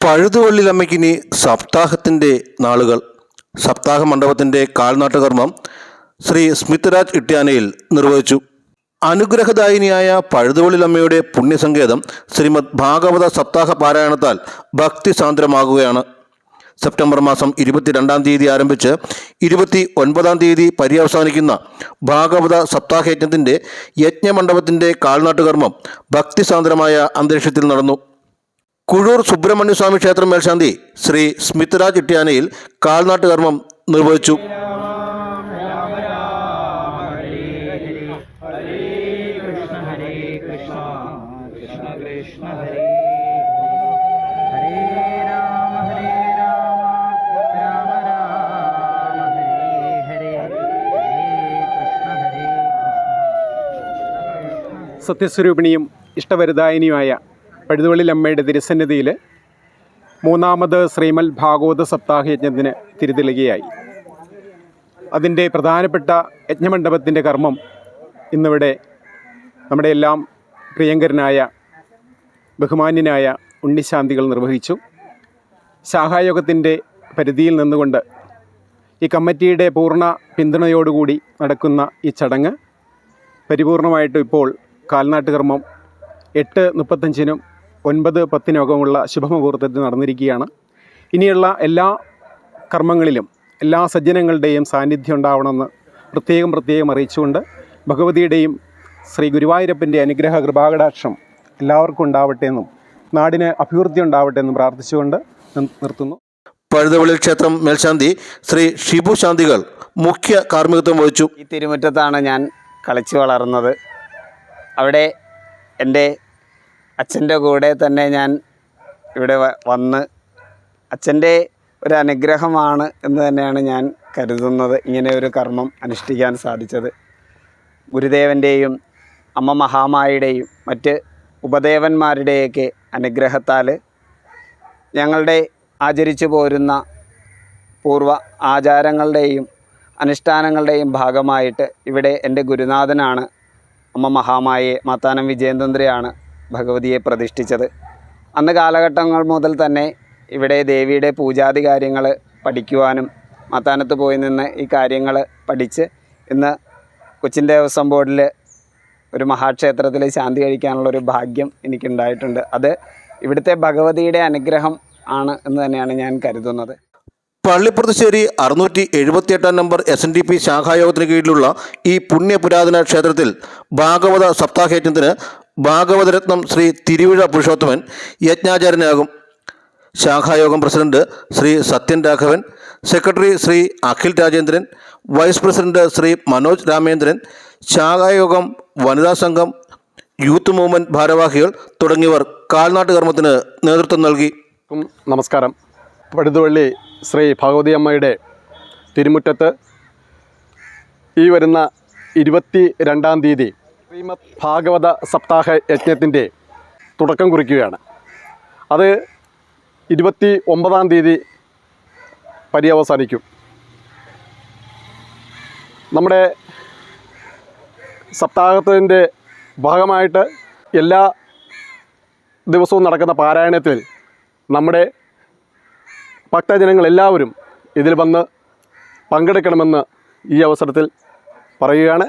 പഴുതുവള്ളിലമ്മയ്ക്കിനി സപ്താഹത്തിന്റെ നാളുകൾ. സപ്താഹ മണ്ഡപത്തിന്റെ കാൽനാട്ടുകർമ്മം ശ്രീ സ്മിത്രാജ് ഇട്ട്യാനയിൽ നിർവഹിച്ചു. അനുഗ്രഹദായിനിയായ പഴുതുവള്ളിലമ്മയുടെ പുണ്യസങ്കേതം ശ്രീമദ് ഭാഗവത സപ്താഹ പാരായണത്താൽ ഭക്തി സാന്ദ്രമാകുകയാണ്. സെപ്റ്റംബർ മാസം ഇരുപത്തിരണ്ടാം തീയതി ആരംഭിച്ച് ഇരുപത്തി ഒൻപതാം തീയതി പര്യവസാനിക്കുന്ന ഭാഗവത സപ്താഹയജ്ഞത്തിന്റെ യജ്ഞമണ്ഡപത്തിന്റെ കാൽനാട്ടുകർമ്മം ഭക്തിസാന്ദ്രമായ അന്തരീക്ഷത്തിൽ നടന്നു. കുഴൂർ സുബ്രഹ്മണ്യസ്വാമി ക്ഷേത്രം മേൽശാന്തി ശ്രീ സ്മിത്രാജ് ഇട്ടിയാനയിൽ കാൽനാട്ടുകർമ്മം നിർവഹിച്ചു. സത്യസ്വരൂപിണിയും ഇഷ്ടവരദായിനിയുമായ പഴുതുവള്ളിലമ്മയുടെ തിരുസന്നിധിയിൽ മൂന്നാമത് ശ്രീമൽ ഭാഗവത സപ്താഹ യജ്ഞത്തിന് തിരുതെളികയായി. അതിന്റെ പ്രധാനപ്പെട്ട യജ്ഞമണ്ഡപത്തിന്റെ കർമ്മം ഇന്നിവിടെ നമ്മുടെ എല്ലാം പ്രിയങ്കരനായ ബഹുമാന്യനായ ഉണ്ണിശാന്തികൾ നിർവഹിച്ചു. ശാഖായോഗത്തിന്റെ പരിധിയിൽ നിന്നുകൊണ്ട് ഈ കമ്മിറ്റിയുടെ പൂർണ പിന്തുണയോടുകൂടി നടക്കുന്ന ഈ ചടങ്ങ് പരിപൂർണമായിട്ടും ഇപ്പോൾ കാൽനാട്ടുകർമ്മം എട്ട് മുപ്പത്തഞ്ചിനും ഒൻപത് പത്തിനകമുള്ള ശുഭമുഹൂർത്തത്തിൽ നടന്നിരിക്കുകയാണ്. ഇനിയുള്ള എല്ലാ കർമ്മങ്ങളിലും എല്ലാ സജ്ജനങ്ങളുടെയും സാന്നിധ്യം ഉണ്ടാവണമെന്ന് പ്രത്യേകം പ്രത്യേകം അറിയിച്ചുകൊണ്ട് ഭഗവതിയുടെയും ശ്രീ ഗുരുവായൂരപ്പന്റെ അനുഗ്രഹ കൃപാകടാക്ഷം എല്ലാവർക്കും ഉണ്ടാവട്ടെ എന്നും നാടിന് അഭിവൃദ്ധി ഉണ്ടാവട്ടെ എന്നും പ്രാർത്ഥിച്ചുകൊണ്ട് നിർ- നിർത്തുന്നു. പഴുതുവള്ളി ക്ഷേത്രം മേൽശാന്തി ശ്രീ ഷിബു ശാന്തികൾ മുഖ്യ കാർമ്മികത്വം വഹിച്ചു. ഈ തിരുമുറ്റത്താണ് ഞാൻ കളിച്ചു വളർന്നത്. അവിടെ എന്റെ അച്ഛന്റെ കൂടെ തന്നെ ഞാൻ ഇവിടെ വന്ന് അച്ഛന്റെ ഒരു അനുഗ്രഹമാണ് എന്ന് തന്നെയാണ് ഞാൻ കരുതുന്നത്. ഇങ്ങനെ ഒരു കർമ്മം അനുഷ്ഠിക്കാൻ സാധിച്ചത്. ഗുരുദേവന്റെയും അമ്മ മഹാമായുടെയും മറ്റ് ഉപദേവന്മാരുടെയൊക്കെ അനുഗ്രഹത്താൽ ഞങ്ങളുടെ ആചരിച്ചു പോരുന്ന പൂർവ ആചാരങ്ങളുടെയും അനുഷ്ഠാനങ്ങളുടെയും ഭാഗമായിട്ട് ഇവിടെ എന്റെ ഗുരുനാഥനാണ് അമ്മ മഹാമായെ മാത്താനം വിജയതന്ത്രയാണ് ഭഗവതിയെ പ്രതിഷ്ഠിച്ചത്. അന്ന് കാലഘട്ടങ്ങൾ മുതൽ തന്നെ ഇവിടെ ദേവിയുടെ പൂജാതി കാര്യങ്ങൾ പഠിക്കുവാനും മത്താനത്ത് പോയി നിന്ന് ഈ കാര്യങ്ങൾ പഠിച്ച് ഇന്ന് കൊച്ചിൻ ദേവസ്വം ബോർഡിൽ ഒരു മഹാക്ഷേത്രത്തിൽ ശാന്തി കഴിക്കാനുള്ള ഒരു ഭാഗ്യം എനിക്കുണ്ടായിട്ടുണ്ട്. അത് ഇവിടുത്തെ ഭഗവതിയുടെ അനുഗ്രഹം ആണ് എന്ന് തന്നെയാണ് ഞാൻ കരുതുന്നത്. പള്ളിപ്പുറത്തുശ്ശേരി അറുന്നൂറ്റി എഴുപത്തിയെട്ടാം number S N D P ശാഖായോഗത്തിന് കീഴിലുള്ള ഈ പുണ്യ പുരാതന ക്ഷേത്രത്തിൽ ഭാഗവത സപ്താഹയജ്ഞത്തിന് ഭാഗവതരത്നം ശ്രീ തിരുവിഴ പുരുഷോത്തമൻ യജ്ഞാചാര്യനാകും ശാഖായോഗം president Shri Sathyan Raghavan secretary Shri Akhil Rajendran vice president Shri Manoj Ramendran ശാഖായോഗം വനിതാ സംഘം യൂത്ത് മൂവ്മെന്റ് ഭാരവാഹികൾ തുടങ്ങിയവർ കാൽനാട്ട് കർമ്മത്തിന് നേതൃത്വം നൽകി. നമസ്കാരം. പടുതുവള്ളി ശ്രീ ഭഗവതി അമ്മയുടെ തിരുമുറ്റത്ത് ഈ വരുന്ന ഇരുപത്തി രണ്ടാം തീയതി ശ്രീമദ് ഭാഗവത സപ്താഹ യജ്ഞത്തിന്റെ തുടക്കം കുറിക്കുകയാണ്. അത് ഇരുപത്തി ഒമ്പതാം തീയതി പര്യവസാനിക്കും. നമ്മുടെ സപ്താഹത്തിന്റെ ഭാഗമായിട്ട് എല്ലാ ദിവസവും നടക്കുന്ന പാരായണത്തിൽ നമ്മുടെ ഭക്തജനങ്ങളെല്ലാവരും ഇതിൽ വന്ന് പങ്കെടുക്കണമെന്ന് ഈ അവസരത്തിൽ പറയുകയാണ്.